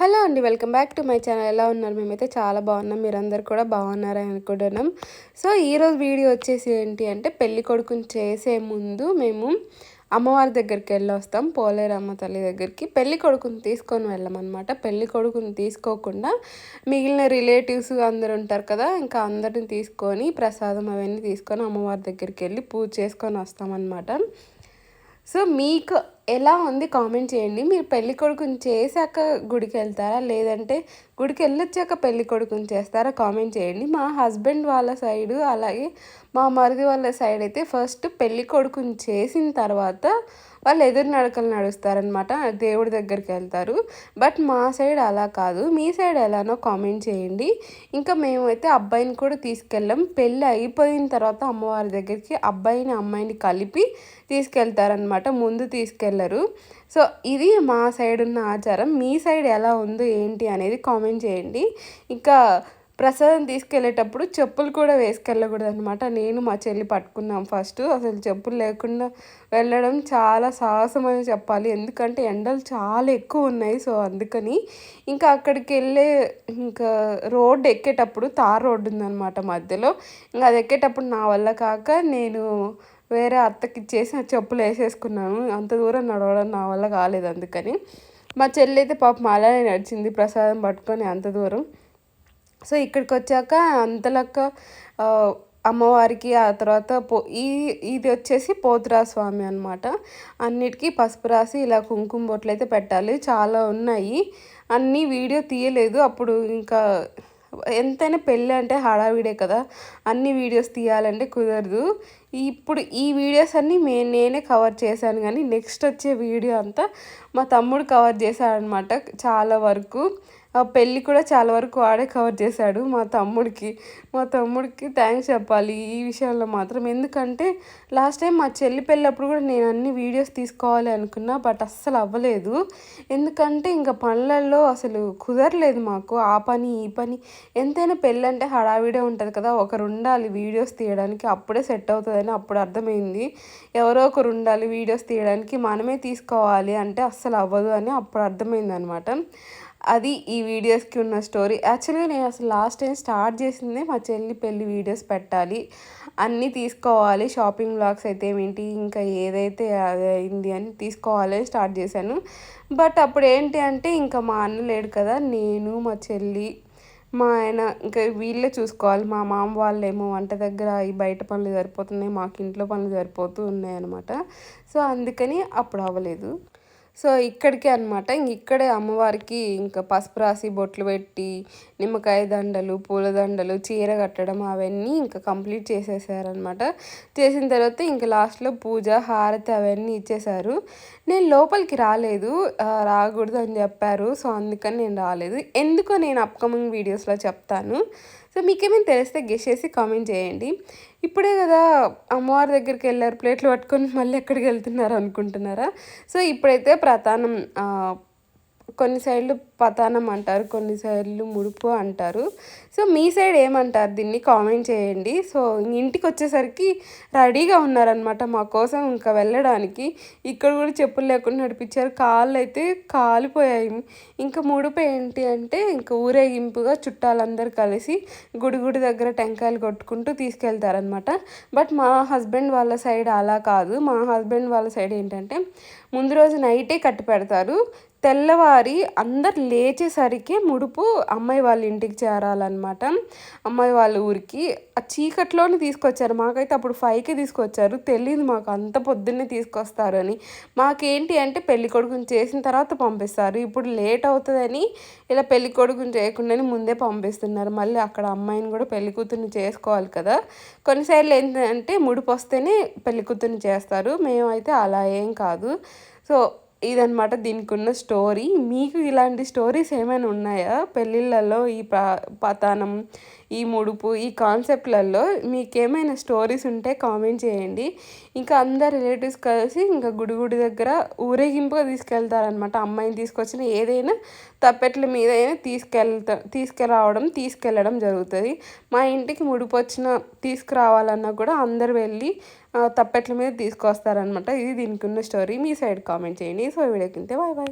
Hello అండి welcome back to my channel. ఎలా ఉన్నారు? మేమైతే చాలా బాగున్నాం. మీరందరు కూడా బాగున్నారని అనుకుంటున్నాం. సో ఈరోజు వీడియో వచ్చేసి ఏంటి అంటే పెళ్ళి కొడుకుని చేసే ముందు మేము అమ్మవారి దగ్గరికి వెళ్ళి వస్తాం పోలేరమ్మ తల్లి దగ్గరికి. పెళ్ళి కొడుకుని తీసుకొని వెళ్ళమన్నమాట. పెళ్ళి కొడుకుని తీసుకోకుండా మిగిలిన రిలేటివ్స్ అందరు ఉంటారు కదా ఇంకా అందరిని తీసుకొని ప్రసాదం అవన్నీ తీసుకొని అమ్మవారి దగ్గరికి వెళ్ళి పూజ చేసుకొని వస్తామన్నమాట. సో మీకు ఎలా ఉంది కామెంట్ చేయండి. మీరు పెళ్ళి కొడుకుని చేశాక గుడికి వెళ్తారా? లేదంటే గుడికి వెళ్ళొచ్చాక పెళ్ళి కొడుకుని చేస్తారా? కామెంట్ చేయండి. మా హస్బెండ్ వాళ్ళ సైడు అలాగే మా మరిది వాళ్ళ సైడ్ అయితే ఫస్ట్ పెళ్ళి కొడుకుని చేసిన తర్వాత వాళ్ళు ఎదురు నడకలు నడుస్తారనమాట దేవుడి దగ్గరికి వెళ్తారు. బట్ మా సైడ్ అలా కాదు. మీ సైడ్ ఎలానో కామెంట్ చేయండి. ఇంకా మేమైతే అబ్బాయిని కూడా తీసుకెళ్ళాం. పెళ్ళి అయిపోయిన తర్వాత అమ్మవారి దగ్గరికి అబ్బాయిని అమ్మాయిని కలిపి తీసుకెళ్తారనమాట ముందు తీసుకెళ్ళరు. సో ఇది మా సైడ్ ఉన్న ఆచారం. మీ సైడ్ ఎలా ఉందో ఏంటి అనేది కామెంట్ చేయండి. ఇంకా ప్రసాదం తీసుకెళ్ళేటప్పుడు చెప్పులు కూడా వేసుకెళ్ళకూడదు అనమాట నేను మా చెల్లి పట్టుకున్నాం ఫస్ట్. అసలు చెప్పులు లేకుండా వెళ్ళడం చాలా సాహసం అని చెప్పాలి. ఎందుకంటే ఎండలు చాలా ఎక్కువ ఉన్నాయి. సో అందుకని ఇంకా అక్కడికి వెళ్ళే ఇంకా రోడ్డు ఎక్కేటప్పుడు తార్ రోడ్డు ఉందన్నమాట మధ్యలో. ఇంకా అది ఎక్కేటప్పుడు నా వల్ల కాక నేను వేరే అత్తకి ఇచ్చేసి ఆ చెప్పులు వేసేసుకున్నాను. అంత దూరం నడవడం నా వల్ల కాలేదు అందుకని. మా చెల్లి అయితే పాపం అలానే నడిచింది ప్రసాదం పట్టుకొని అంత దూరం. సో ఇక్కడికి వచ్చాక అంతలక్క అమ్మవారికి ఆ తర్వాత పో ఈ ఇది వచ్చేసి పోతురా స్వామి అనమాట అన్నిటికీ పసుపు రాసి ఇలా కుంకుమ బొట్లు అయితే పెట్టాలి. చాలా ఉన్నాయి. అన్నీ వీడియో తీయలేదు. అప్పుడు ఇంకా ఎంతైనా పెళ్ళి అంటే హడావిడే కదా. అన్ని వీడియోస్ తీయాలంటే కుదరదు. ఇప్పుడు ఈ వీడియోస్ అన్నీ మే నేనే కవర్ చేశాను కానీ నెక్స్ట్ వచ్చే వీడియో అంతా మా తమ్ముడు కవర్ చేశాడనమాట చాలా వరకు. ఆ పెళ్ళి కూడా చాలా వరకు వాడే కవర్ చేశాడు మా తమ్ముడికి. మా తమ్ముడికి థ్యాంక్స్ చెప్పాలి ఈ విషయంలో మాత్రం. ఎందుకంటే లాస్ట్ టైం మా చెల్లి పెళ్ళప్పుడు కూడా నేను అన్ని వీడియోస్ తీసుకోవాలి అనుకున్నా బట్ అస్సలు అవ్వలేదు. ఎందుకంటే ఇంకా పనులలో అసలు కుదరలేదు మాకు. ఆ పని ఈ పని ఎంతైనా పెళ్ళి అంటే హడావిడే ఉంటుంది కదా. ఒకరు ఉండాలి వీడియోస్ తీయడానికి అప్పుడే సెట్ అవుతుందని అప్పుడు అర్థమైంది. ఎవరో ఒకరు ఉండాలి వీడియోస్ తీయడానికి మనమే తీసుకోవాలి అంటే అస్సలు అవ్వదు అని అప్పుడు అర్థమైంది అనమాట అది ఈ వీడియోస్కి ఉన్న స్టోరీ. యాక్చువల్గా నేను అసలు లాస్ట్ టైం స్టార్ట్ చేసిందే మా చెల్లి పెళ్ళి వీడియోస్ పెట్టాలి. అన్నీ తీసుకోవాలి. షాపింగ్ బ్లాగ్స్ అయితే ఏంటి ఇంకా ఏదైతే అది అయింది అని తీసుకోవాలి స్టార్ట్ చేశాను. బట్ అప్పుడు ఏంటి అంటే ఇంకా మా అన్న లేడు కదా నేను మా చెల్లి మా ఆయన ఇంకా వీళ్ళే చూసుకోవాలి. మా మామ వాళ్ళేమో వంట దగ్గర ఈ బయట పనులు సరిపోతున్నాయి మాకు ఇంట్లో పనులు సరిపోతూ ఉన్నాయి అనమాట సో అందుకని అప్పుడు అవ్వలేదు. సో ఇక్కడికే అనమాట ఇంక ఇక్కడే అమ్మవారికి ఇంకా పసుపు రాసి బొట్లు పెట్టి నిమ్మకాయ దండలు పూలదండలు చీర కట్టడం అవన్నీ ఇంకా కంప్లీట్ చేసేసారనమాట చేసిన తర్వాత ఇంకా లాస్ట్లో పూజ హారతి అవన్నీ ఇచ్చేశారు. నేను లోపలికి రాలేదు. రాకూడదు అని చెప్పారు. సో అందుకని నేను రాలేదు. ఎందుకో నేను అప్కమింగ్ వీడియోస్లో చెప్తాను. సో మీకేమైనా తెలిస్తే గెస్ చేసి కామెంట్ చేయండి. ఇప్పుడే కదా అమ్మవారి దగ్గరికి వెళ్ళారు ప్లేట్లు పట్టుకొని మళ్ళీ ఎక్కడికి వెళ్తున్నారు అనుకుంటున్నారా? సో ఇప్పుడైతే ప్రధానం కొన్ని సైడ్లు పతానం అంటారు కొన్ని సైడ్లు ముడుపు అంటారు. సో మీ సైడ్ ఏమంటారు? దీన్ని కామెంట్ చేయండి. సో ఇంటికి వచ్చేసరికి రెడీగా ఉన్నారనమాట మా కోసం ఇంకా వెళ్ళడానికి. ఇక్కడ కూడా చెప్పులు లేకుండా నడిపించారు. కాళ్ళు అయితే కాలిపోయాయి. ఇంకా ముడుపు ఏంటి అంటే ఇంకా ఊరేగింపుగా చుట్టాలందరూ కలిసి గుడి గుడి దగ్గర టెంకాయలు కొట్టుకుంటూ తీసుకెళ్తారనమాట బట్ మా హస్బెండ్ వాళ్ళ సైడ్ అలా కాదు. మా హస్బెండ్ వాళ్ళ సైడ్ ఏంటంటే ముందు రోజు నైటే కట్టి పెడతారు. తెల్లవారి అందరు లేచేసరికి ముడుపు అమ్మాయి వాళ్ళ ఇంటికి చేరాలన్నమాట. అమ్మాయి వాళ్ళ ఊరికి. ఆ చీకట్లోనే తీసుకొచ్చారు. మాకైతే అప్పుడు ఫైవ్కి తీసుకొచ్చారు. తెలియదు మాకు అంత పొద్దున్నే తీసుకొస్తారని. మాకేంటి అంటే పెళ్ళి కొడుకుని చేసిన తర్వాత పంపిస్తారు. ఇప్పుడు లేట్ అవుతుందని ఇలా పెళ్ళి కొడుకుని చేయకుండానే ముందే పంపిస్తున్నారు. మళ్ళీ అక్కడ అమ్మాయిని కూడా పెళ్ళి కూతుర్ని చేసుకోవాలి కదా. కొన్నిసార్లు ఏంటంటే ముడుపు వస్తేనే పెళ్ళి కూతుర్ని చేస్తారు. మేమైతే అలా ఏం కాదు. సో ఇదనమాట దీనికి ఉన్న స్టోరీ. మీకు ఇలాంటి స్టోరీస్ ఏమైనా ఉన్నాయా? పెళ్ళిళ్ళల్లో ఈ పతానం ఈ ముడుపు ఈ కాన్సెప్ట్లలో మీకేమైనా స్టోరీస్ ఉంటే కామెంట్ చేయండి. ఇంకా అందరు రిలేటివ్స్ కలిసి ఇంకా గుడి గుడి దగ్గర ఊరేగింపుగా తీసుకెళ్తారనమాట అమ్మాయిని తీసుకొచ్చిన ఏదైనా తప్పెట్ల మీద అయినా తీసుకెళ్తా తీసుకురావడం తీసుకెళ్ళడం జరుగుతుంది. మా ఇంటికి ముడుపు వచ్చిన తీసుకురావాలన్నా కూడా అందరు వెళ్ళి తప్పెట్ల మీద తీసుకొస్తారనమాట ఇది దీనికి ఉన్న స్టోరీ. మీ సైడ్ కామెంట్ చేయండి. సో వీడియోకి బాయ్ బాయ్.